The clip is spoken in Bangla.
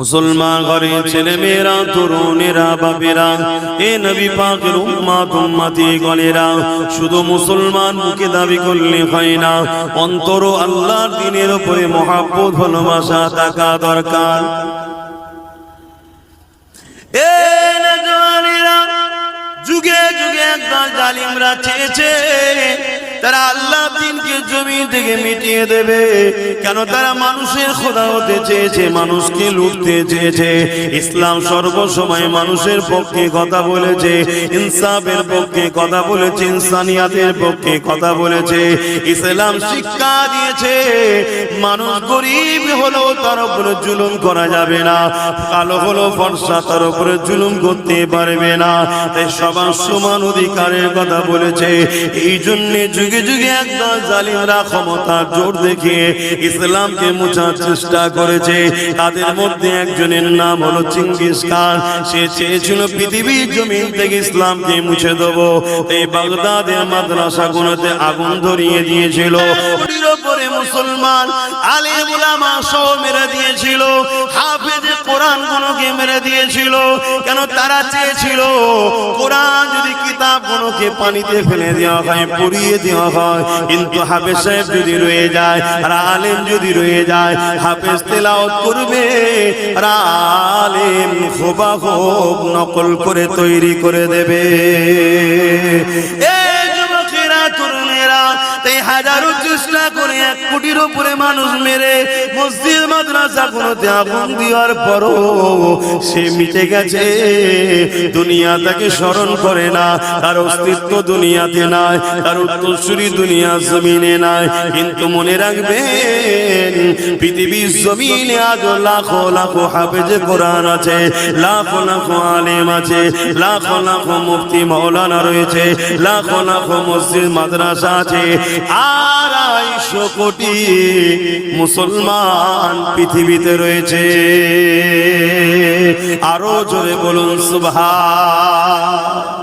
মুসলমান ঘরে ছেলে মেয়েরা তরুণেরা, বাপেরা, এ নবী পাকের উম্মাত, উম্মাতি গণেরা, শুধু মুসলমান মুখে দাবি করলে হয় না। অন্তর আল্লাহর দিনের উপরে মহাব্বত, ভালোবাসা থাকা দরকার। এ যুগে যুগে একদল জালিমরা চেয়েছে। তারা আল্লাহ দিনকে জমি থেকে মিটিয়ে দেবে। কেন তারা মানুষের খোদা হতে চেয়েছে, মানুষকে লুটতে চেয়েছে। ইসলাম সর্বসময় মানুষের পক্ষে কথা বলেছে, ইনসাফের পক্ষে কথা বলেছে, ইনসানিয়াতের পক্ষে কথা বলেছে। ইসলাম শিক্ষা দিয়েছে, মানুষ গরিব হলেও তার উপরে জুলুম করা যাবে না, কালো হলো ফর্সা তার উপরে জুলুম করতে পারবে না। তাই সবার সমান অধিকারের কথা বলেছে। এই জন্য যুগে যুগে একদল জালিমরা ক্ষমতার জোর দেখিয়ে ইসলামকে মুছার চেষ্টা করেছে। তাদের মধ্যে একজনের নাম হলো চিঙ্গিস খান। সে চেয়েছিল পৃথিবীর জমিন থেকে ইসলামকে মুছে দেবো। এই বাগদাদের মাদ্রাসাগুলোতে আগুন ধরিয়ে দিয়েছিল। মুসলমান আলে উলামা সহ মেরে দিয়েছিল। হাফেজে কোরআন গুলোকে মেরে দিয়েছিল। কেন তারা চেয়েছিল গুলোকে পানিতে ফেলে দেওয়া হয়, পুড়িয়ে দেওয়া হয়। কিন্তু হাফেজ সাহেব যদি রয়ে যায়, আর আলেম যদি রয়ে যায়, হাফেজ তেলাওয়াত করবে। আর আলেম খোবা নকল করে তৈরি করে দেবে। এই যুবকেরা, তরুণেরা তাই হাজারো চেষ্টা করে এক কোটির উপরে মানুষ মেরে মসজিদ, মাদ্রাসা গুলোতে আগুন দেওয়ার পরও সে মিটে গেছে। দুনিয়া তাকে স্মরণ করে না, তার অস্তিত্ব দুনিয়াতে নাই, তার উত্তরসূরি দুনিয়া জমিনে নাই। কিন্তু মনে রাখবেন, পৃথিবীর জমিনে আজ লাখো লাখো হাফেজে কোরআন আছে, লাখো লাখো আলেম আছে, লাখো লাখো মুফতি মৌলানা রয়েছে, লাখো লাখো মসজিদ, মাদ্রাসা আছে। আড়াইশো কোটি মুসলমান পৃথিবীতে রয়েছে। আরও জোরে বলুন সুবহান।